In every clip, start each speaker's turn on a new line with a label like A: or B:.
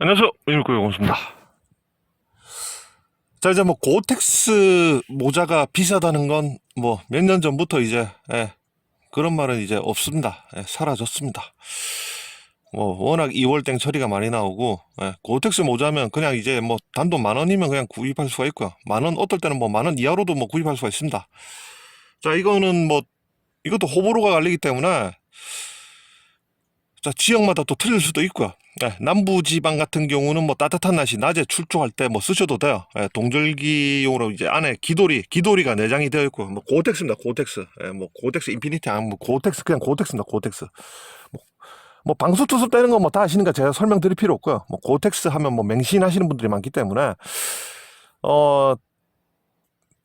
A: 안녕하세요. 일일구 영호수입니다.
B: 자 이제 뭐 고텍스 모자가 비싸다는 건 뭐 몇 년 전부터 이제 예, 그런 말은 이제 없습니다. 예, 사라졌습니다. 뭐 워낙 2월땡 처리가 많이 나오고 예, 고텍스 모자면 그냥 이제 뭐 단돈 만 원이면 그냥 구입할 수가 있고요. 만 원 어떨 때는 뭐 만 원 이하로도 뭐 구입할 수가 있습니다. 자 이거는 뭐 이것도 호불호가 갈리기 때문에 자 지역마다 또 틀릴 수도 있고요. 예, 남부 지방 같은 경우는 뭐 따뜻한 날씨 낮에 출조할 때 뭐 쓰셔도 돼요. 예, 동절기용으로 이제 안에 기돌이 기돌이가 내장이 되어 있고 뭐 고텍스입니다. 고텍스. 예, 뭐 고텍스 인피니티 아니면 뭐 고텍스 그냥 고텍스입니다. 고텍스. 뭐, 뭐 방수 투수 떼는 거 뭐 다 아시니까 제가 설명드릴 필요 없고요. 뭐 고텍스 하면 뭐 맹신하시는 분들이 많기 때문에 어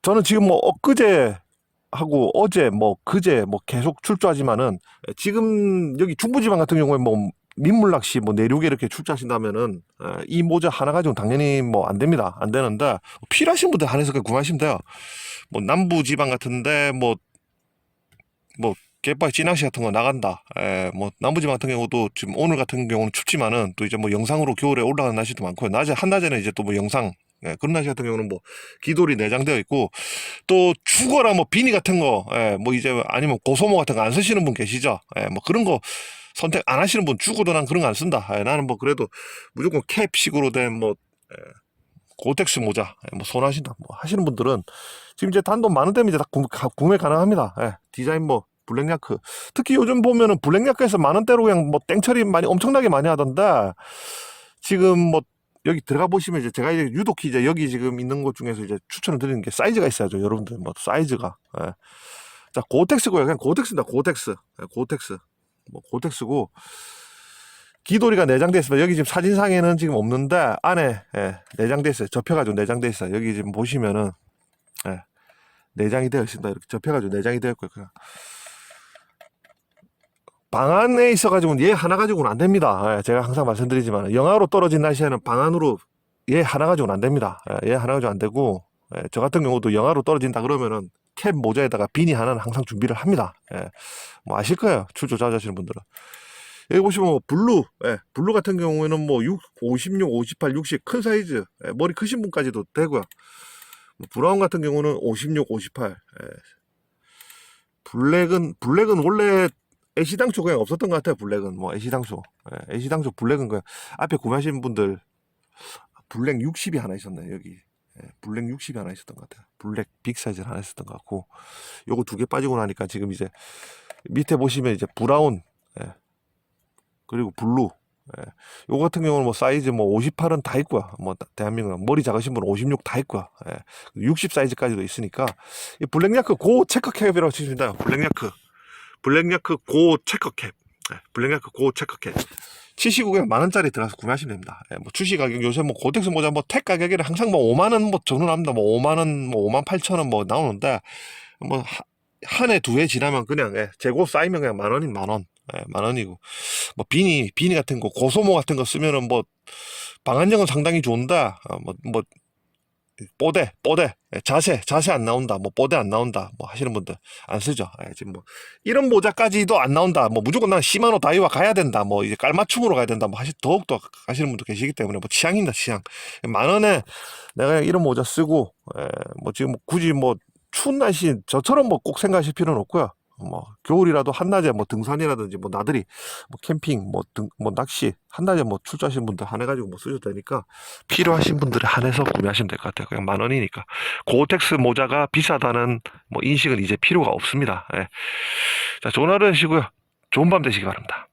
B: 저는 지금 뭐 엊그제 하고 어제 뭐 그제 뭐 계속 출조하지만은 지금 여기 중부지방 같은 경우에 뭐 민물 낚시 뭐 내륙에 이렇게 출조하신다면은 에, 이 모자 하나 가지고는 당연히 뭐 안 됩니다. 안 되는데 필요하신 분들 한해서 그냥 구매하시면 돼요. 뭐 남부 지방 같은데 뭐뭐 갯바위 찌낚시 같은 거 나간다. 에, 뭐 남부지방 같은 경우도 지금 오늘 같은 경우는 춥지만은 또 이제 뭐 영상으로 겨울에 올라가는 날씨도 많고요. 낮에 한낮에는 이제 또 뭐 영상 예, 그런 날씨 같은 경우는 뭐 기돌이 내장되어 있고 또 죽어라 뭐 비니 같은 거, 예, 뭐 이제 아니면 고소모 같은 거 안 쓰시는 분 계시죠? 예, 뭐 그런 거 선택 안 하시는 분 죽어도 난 그런 거 안 쓴다. 예, 나는 뭐 그래도 무조건 캡식으로 된뭐 고텍스 모자 예, 뭐 손하신다 뭐 하시는 분들은 지금 이제 단돈 만 원대면 이제 다 구매 가능합니다. 예, 디자인 뭐 블랙야크 특히 요즘 보면은 블랙야크에서 만 원대로 그냥 뭐 땡처리 많이 엄청나게 많이 하던데 지금 뭐 여기 들어가 보시면 이제 제가 이제 유독 이제 여기 지금 있는 곳 중에서 이제 추천을 드리는 게 사이즈가 있어야죠. 여러분들 뭐 사이즈가. 예. 자 고텍스고요. 그냥 고텍스입니다. 고텍스. 예, 고텍스. 뭐 고텍스고 기도리가 내장돼 있습니다. 여기 지금 사진상에는 지금 없는데 안에 예, 내장돼 있어요. 접혀가지고 내장돼 있어요. 여기 지금 보시면은 예, 내장이 되어 있습니다. 이렇게 접혀가지고 내장이 되어 있고요. 그냥 방 안에 있어가지고는 얘 하나 가지고는 안 됩니다. 예, 제가 항상 말씀드리지만 영하로 떨어진 날씨에는 방 안으로 얘 하나 가지고는 안 됩니다. 예, 얘 하나 가지고 안 되고 예, 저 같은 경우도 영하로 떨어진다 그러면은 캡 모자에다가 비니 하나는 항상 준비를 합니다. 예, 뭐 아실 거예요. 출조 자주 하시는 분들은. 여기 보시면 뭐 블루, 예, 블루 같은 경우에는 뭐 6, 56, 58, 60 큰 사이즈, 예, 머리 크신 분까지도 되고요. 뭐 브라운 같은 경우는 56, 58. 예. 블랙은 블랙은 원래 애시당초 그냥 없었던 것 같아요. 블랙은 뭐 애시당초, 예, 애시당초 블랙은 그냥 앞에 구매하시는 분들 블랙 60이 하나 있었네 여기. 예, 블랙 60이 하나 있었던 것 같아요. 블랙 빅 사이즈를 하나 있었던 것 같고, 요거 두 개 빠지고 나니까 지금 이제 밑에 보시면 이제 브라운, 예, 그리고 블루. 예. 요거 같은 경우는 뭐 사이즈 뭐 58은 다 있고요. 뭐 대한민국 머리 작으신 분은 56 다 있고요. 예. 60 사이즈까지도 있으니까 이 블랙야크 고 체크 캡이라고 치시면 돼요. 블랙야크. 블랙야크 고 체크 캡. 예. 블랙야크 고 체크 캡. 치시고 그냥 만 원짜리 들어가서 구매하시면 됩니다. 예, 뭐 출시 가격 요새 뭐 고텍스 모자 뭐 택 가격에는 항상 뭐 5만 원뭐 정론합니다. 뭐 5만 원, 뭐 5만 8천 원 뭐 나오는데 뭐 한 해 두 해 지나면 그냥 예, 재고 쌓이면 그냥 만 원인 만 원. 예, 만 원이고 뭐 비니 비니 같은 거 고소모 같은 거 쓰면은 뭐 방한적은 상당히 좋은데 뭐뭐 뽀대 뽀대. 예, 자세 자세 안 나온다. 뭐 뽀대 안 나온다. 뭐 하시는 분들 안 쓰죠. 예, 지금 뭐 이런 모자까지도 안 나온다. 뭐 무조건 난 시마노 다이와 가야 된다. 뭐 이제 깔맞춤으로 가야 된다. 뭐 하시 더욱더 가시는 분도 계시기 때문에 뭐 취향입니다 취향. 만 원에 내가 이런 모자 쓰고 예, 뭐 지금 뭐 굳이 뭐 추운 날씨 저처럼 뭐 꼭 생각하실 필요는 없고요 뭐 겨울이라도 한낮에 뭐 등산이라든지 뭐 나들이 뭐 캠핑 뭐 등 뭐 낚시 한낮에 뭐 출조하시는 분들 한해 가지고 뭐 쓰셔도 되니까 필요하신 분들을 한해서 구매하시면 될 것 같아요. 그냥 만 원이니까. 고텍스 모자가 비싸다는 뭐 인식은 이제 필요가 없습니다. 예. 자 좋은 하루 되시고요. 좋은 밤 되시기 바랍니다